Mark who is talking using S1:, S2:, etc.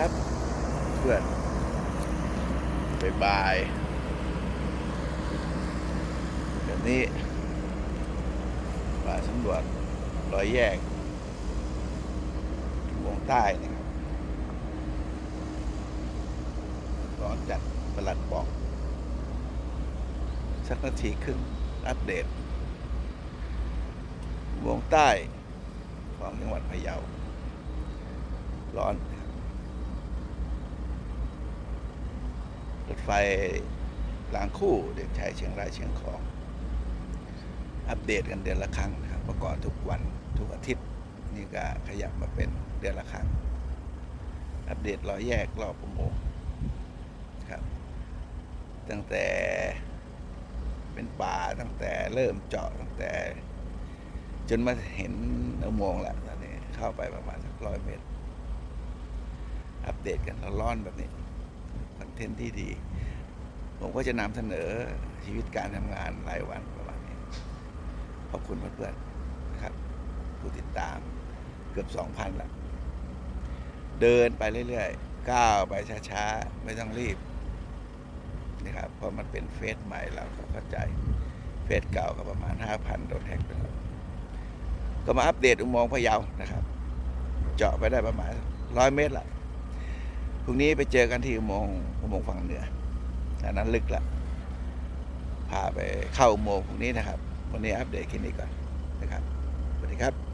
S1: ครับ เพื่อนบายบายเดี๋ยวนี้มาสำรวจรอยแยกวงใต้นะครับร้อนจัดประหลัดบอก สักนาทีครึ่งอัปเดต วงใต้ของจังหวัดพะเยา ร้อนนะครับร ถไฟรางคู่เด็กชายเชียงรายเชียงของ อัปเดตกันเดือนละครั้งนะครับเมื่อก่อนทุกวันทุกอาทิตย์นี่ก็ขยับมาเป็นเดือนละครั้ง อัปเดตรอยแยกรอบอุโมงค์ครับ ตั้งแต่เป็นป่าตั้งแต่เริ่มเจาะตั้งแต่ จนมาเห็นอุโมงค์แล้วตอนนี้เข้าไปประมาณสักร้อยเมตร อัปเดตกันร้อนๆแบบนี้ เทนต์ที่ดี ผมก็จะนำเสนอชีวิตการทำงานรายวันประมาณนี้ ขอบคุณเพื่อนๆนะครับ ผู้ติดตามเกือบสองพันละเดินไปเรื่อยๆ ก้าวไปช้าๆ ไม่ต้องรีบนะครับเพราะมันเป็นเฟสใหม่เราก็เข้าใจ เฟสเก่าก็ประมาณห้าพันโดนแฮกไปแล้วก็มาอัปเดตอุโมงค์พะเยานะครับ เจาะไปได้ประมาณร้อยเมตรละพรุ่งนี้ไปเจอกันที่อุโมงค์ อุโมงค์ฝั่งเหนืออันนั้นลึกละพาไปเข้าอุโมงค์พวกนี้นะครับ วันนี้อัปเดตแค่นี้ก่อนนะครับ สวัสดีครับ